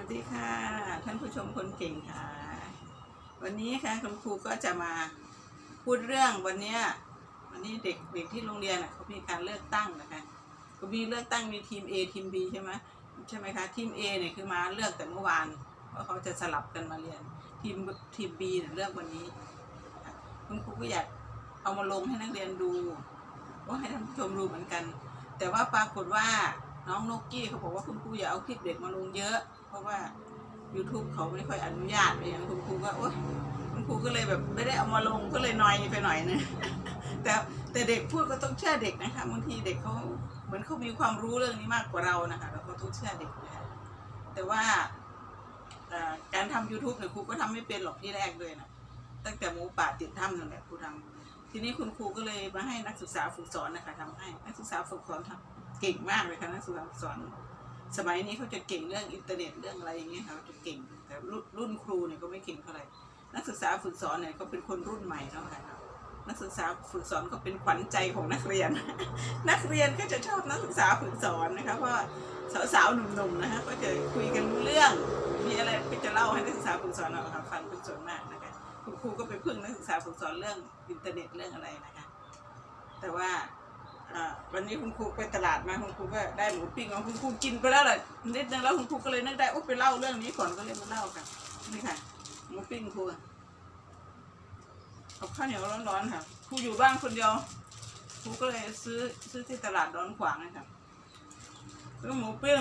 วัสดีค่ะ ท่านผู้ชมคนเก่งค่ะ วันนี้ค่ะคุณครูก็จะมาพูดเรื่องวันนี้วันนี้เด็กเด็กที่โรงเรียนอะเขามีการเลือกตั้งนะคะก็มีเลือกตั้งมีทีม A ทีม B ใช่ไหมใช่ไหมคะทีม A เนี่ยคือมาเลือกแต่เมื่อวานเพราเขาจะสลับกันมาเรียนทีมทีม B เนี่ยเลือกวันนี้คุณครูก็อยากเอามาลงให้นักเรียนดูว่าให้ท่านผู้ชมดูเหมือนกัน แต่ว่าปรากฏว่า น้องนกกี้เขาบอกว่าคุณครูอย่าเอาคลิปเด็กมาลงเยอะ เพราะว่า YouTube เขาไม่ค่อยอนุญาตอะไรอย่างคุณครูก็โอ๊ยคุณครูก็เลยแบบไม่ได้เอามาลงก็เลยนอยไปหน่อยนึงแต่แต่เด็กพูดก็ต้องเชื่อเด็กนะคะบางทีเด็กเขาเหมือนเขามีความรู้เรื่องนี้มากกว่าเรานะคะเราก็ต้องเชื่อเด็กนะคะแต่ว่าการทำ YouTube เนี่ยครูก็ทำไม่เป็นหรอกที่แรกเลยนะตั้งแต่หมูป่าติดถ้ำนั่นแหละครูทำทีนี้คุณครูก็เลยมาให้นักศึกษาฝึกสอนนะคะทำให้นักศึกษาฝึกสอนทำ เก่งมากเลยค่ะนักศึกษาฝึกสอน สมัยนี้เขาจะเก่งเรื่องอินเทอร์เน็ตเรื่องอะไรอย่างเงี้ยค่ะเขาจะเก่ง แต่รุ่นครูเนี่ยก็ไม่เก่งเท่าไหร่ นักศึกษาฝึกสอนเนี่ยก็เป็นคนรุ่นใหม่เนาะค่ะนักศึกษาฝึกสอนก็เป็นขวัญใจของนักเรียน นักเรียนก็จะชอบนักศึกษาฝึกสอนนะคะเพราะสาวๆหนุ่มๆนะคะก็จะคุยกันรู้เรื่อง มีอะไรก็จะเล่าให้นักศึกษาฝึกสอนเอาค่ะฟังเป็นส่วนมากนะคะคุณครูก็ไปพึ่งนักศึกษาฝึกสอนเรื่องอินเทอร์เน็ตเรื่องอะไรนะคะ แต่ว่า อ่าวันนี้คุณครูไปตลาดมาคุณครูก็ได้หมูปิ้งของคุณครูกินไปแล้วแหละนิดนึงแล้วคุณครูก็เลยนึกได้โอ้ไปเล่าเรื่องนี้ก่อนก็เลยมาเล่ากันนี่ค่ะหมูปิ้งครูกับข้าวเหนียวร้อนๆค่ะครูอยู่บ้านคนเดียวครูก็เลยซื้อซื้อที่ตลาดดอนขวางนะครับซื้อหมูปิ้ง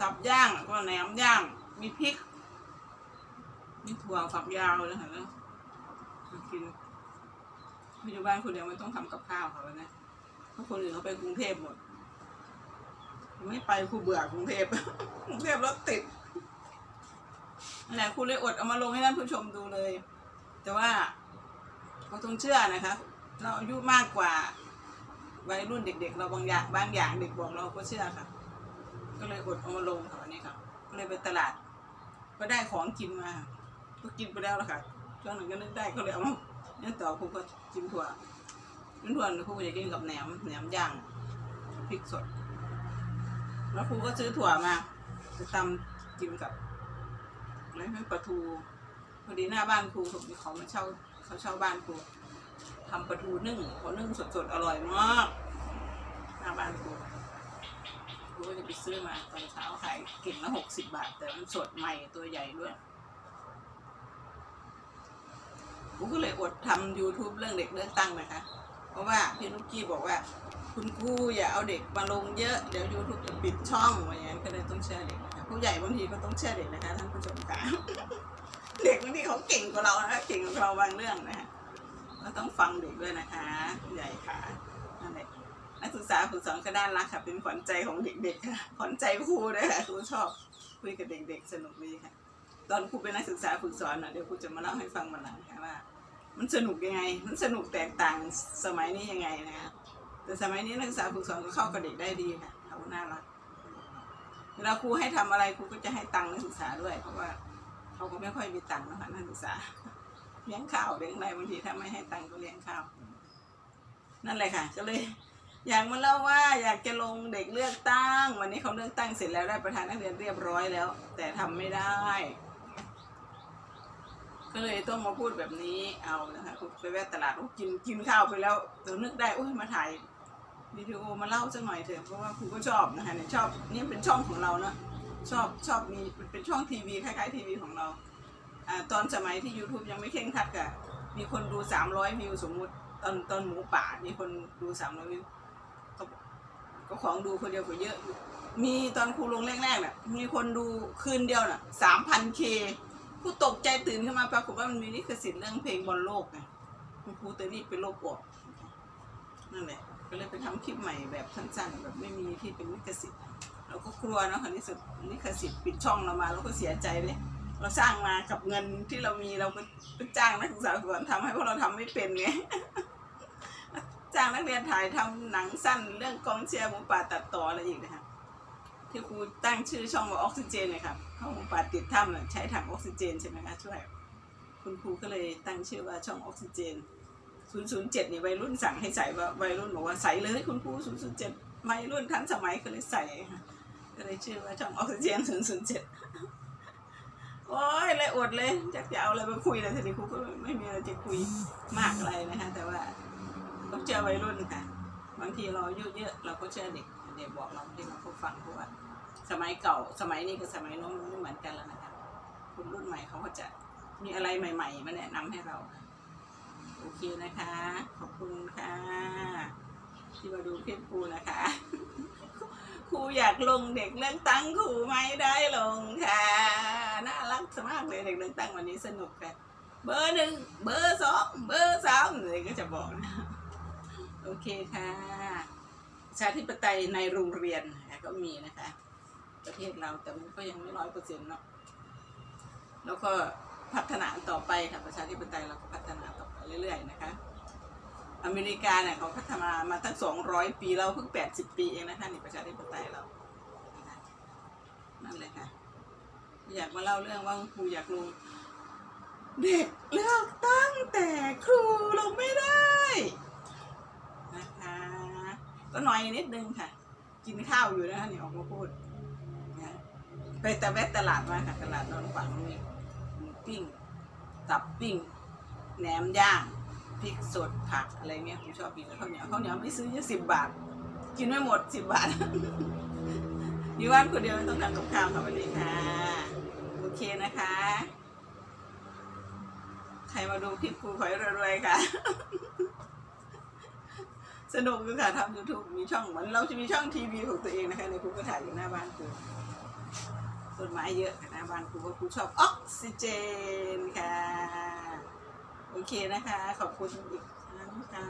ตับย่างก็แหนมย่าง มีพริกมีถั่วฝักยาวเลยค่ะแล้วกิน อยู่บ้านคนเดียวไม่ต้องทำกับข้าวเขาแล้วนะเพราะคนอื่นเขาไปกรุงเทพหมด ไม่ไปครูเบื่อกรุงเทพกรุงเทพรถติดนั่นแหละครูเลยอดเอามาลงให้ท่านผู้ชมดูเลย แต่ว่าก็ต้องเชื่อนะคะ เราอายุมากกว่าวัยรุ่นเด็ก ๆ เราบางอย่างบางอย่างเด็กบอกเราก็เชื่อค่ะ ก็เลยอดเอามาลงค่ะวันนี้ค่ะก็เลยไปตลาด ก็ได้ของกินมา ก็กินไปแล้วละค่ะช่วงหนึ่งก็นึกได้ก็เลยเอามา นี่ยต่อครูก็กินถั่วกินถั่วครูจะกินกับแหนมแหนมย่างพริกสด แล้วครูก็ซื้อถั่วมาจะตำกินกับอะไรไม่ปลาทูพอดีหน้าบ้านครูผมมีเขามาเช่าเขาเช่าบ้านครูทำปลาทูนึ่งเขานึ่งสดๆอร่อยมากหน้าบ้านครูครูก็จะไปซื้อมาตอนเช้าขายเก่งละหกสิบบาท แต่มันสดใหม่ตัวใหญ่ด้วย ผมก็เลยอดทำ YouTube เรื่องเด็กเลือกตั้งนะคะ เพราะว่าพี่นุกกี้บอกว่า คุณครูอย่าเอาเด็กมาลงเยอะเดี๋ยว YouTube จะปิดช่องอะไรอย่างนั้นก็เลยต้องเชื่อเด็กนะคะผู้ใหญ่บางทีก็ต้องเชื่อเด็กนะคะท่านผู้ชมค่ะเด็กบางทีเขาเก่งกว่าเรานะเก่งกว่าเราบางเรื่องนะคะก็ต้องฟังเด็กด้วยนะคะผู้ใหญ่ค่ะนั่นแหละนักศึกษาฝึกสอนก็ด้านรักค่ะ เป็นขวัญใจของเด็กๆค่ะขวัญใจครูด้วยค่ะครูชอบคุยกับเด็กๆสนุกดีค่ะ ตอนครูเป็นนักศึกษาฝึกสอนอะเดี๋ยวครูจะมาเล่าให้ฟังวันหลังค่ะว่า มันสนุกยังไง มันสนุกแตกต่างสมัยนี้ยังไงนะคะแต่สมัยนี้นักศึกษาฝึกสอนก็เข้ากับเด็กได้ดีค่ะเขาน่ารักเวลาครูให้ทำอะไรครูก็จะให้ตังค์นักศึกษาด้วย เพราะว่าเขาก็ไม่ค่อยมีตังค์นะคะนักศึกษาเลี้ยงข้าวเลี้ยงอะไรบางทีถ้าไม่ให้ตังค์ก็เลี้ยงข้าว นั่นแหละค่ะ ก็เลย อยากมาเล่าว่าอยากจะลงเด็กเลือกตั้ง วันนี้เขาเลือกตั้งเสร็จแล้วได้ประธานนักเรียนเรียบร้อยแล้ว แต่ทำไม่ได้ ก็เลยต้องมาพูดแบบนี้เอานะคะไปแวะตลาดกินกินข้าวไปแล้วเดี๋ยวนึกได้โอ้ยมาถ่ายวิดีโอมาเล่าสักหน่อยเถอะเพราะว่าครูก็ชอบนะคะเนี่ยชอบนี่เป็นช่องของเราเนอะชอบชอบมีเป็นช่องทีวีคล้ายๆทีวีของเราอ่าตอนสมัยที่ YouTube ยังไม่เข่งคัดกะมีคนดูสามร้อยวิวสมมุติตอนตอนหมูป่ามีคนดูสามร้อยวิวก็ของดูคนเดียวก็เยอะ มีตอนครูลงแรกๆน่ะมีคนดูคืนเดียวน่ะสามพันเค ครูตกใจตื่นขึ้นมาปรากฏว่ามันมีลิขสิทธิ์เรื่องเพลงบอลโลกไงคุณครูแต่รีบไปลบออกนั่นแหละ ก็เลยไปทำคลิปใหม่แบบสั้นๆแบบไม่มีที่เป็นลิขสิทธิ์เราก็กลัวเนาะค่ะที่สุดลิขสิทธิ์ปิดช่องเรามาเราก็เสียใจเลยเราสร้างมากับเงินที่เรามีเราก็ไปจ้างนักศึกษาก่อนทำให้พวกเราทำไม่เป็นไงจ้างนักเรียนถ่ายทำหนังสั้นเรื่องกองเชียร์หมูป่าตัดต่ออะไรอีกนะคะ ที่ครูตั้งชื่อช่องว่าออกซิเจนเลยครับเข้าหมูป่าติดถ้ำน่ะใช้ถังออกซิเจนใช่ไหมคะช่วย คุณครูก็เลยตั้งชื่อว่าช่องออกซิเจน 007นี่วัยรุ่นสั่งให้ใส่ว่าวัยรุ่นบอกว่าใส่เลยคุณครู 007วัยรุ่นทันสมัยก็เลยใส่ค่ะก็เลยชื่อว่าช่องออกซิเจนศูนย์ศูนย์เจ็ดโอ้ยเลยอดเลยจะจะเอาอะไรมาคุยเลยทีนี้ครูก็ไม่มีอะไรจะคุยมากอะไรนะคะ แต่ว่าต้องเชื่อวัยรุ่นค่ะ บางทีเราอายุเยอะเราก็เชื่อเด็กเด็กบอกเราที่เราก็ฟัง สมัยเก่า สมัยนี้กับสมัยโน้นมันไม่เหมือนกันแล้วนะคะคนรุ่นใหม่เขาก็จะมีอะไรใหม่ ๆ มาแนะนำให้เรา โอเคนะคะ ขอบคุณค่ะ ที่มาดูคลิปครูนะคะ ครูอยากลงเด็กเรื่องตั้งครูไม่ได้ลงค่ะ น่ารักมากเลยเด็กเรื่องตั้งวันนี้สนุกค่ะ เบอร์หนึ่งเบอร์สองเบอร์สามเลยก็จะบอกนะ โอเคค่ะชาธิปไตยในโรงเรียนก็มีนะคะ ประเทศเรา แต่มันก็ยังไม่ร้อยเปอร์เซ็นต์เนาะแล้วก็พัฒนาต่อไปค่ะประชาธิปไตยเราก็พัฒนาต่อไปเรื่อย ๆ นะคะ อเมริกาเนี่ยเขาพัฒนามาตั้งสองร้อยปีเราเพิ่งแปดสิบปีเองนะคะนี่ประชาธิปไตยเรานั่นเลยค่ะ อยากมาเล่าเรื่องว่าครูอยากลงเด็กเลือกตั้งแต่ครูลงไม่ได้นะคะ ก็หน่อยนิดนึงค่ะ กินข้าวอยู่นะคะนี่ออกมาพูด ไปแต่แวะตลาดมาค่ะตลาดนอนฝังมีหมูปิ้ง ตับปิ้งแหนมย่างพริกสดผักอะไรเงี้ยผมชอบกินกับข้าวเหนียวข้าวเหนียวไม่ซื้อยอะสิบบาท กินไม่หมดสิบบาทอยู่บ้านคนเดียวไม่ต้องการกับข้าวค่ะวันนี้ค่ะ โอเคนะคะ ใครมาดูคลิปครูขอให้รวยๆค่ะ สนุกอยู่ค่ะทำยูทูบมีช่องเหมือนเราจะมีช่องทีวีของตัวเองนะคะในครูก็ถ่ายอยู่หน้าบ้านครู ต้นไม้เยอะนะบ้านครูก็ครูชอบออกซิเจนค่ะ โอเคนะคะ ขอบคุณอีกครั้งค่ะ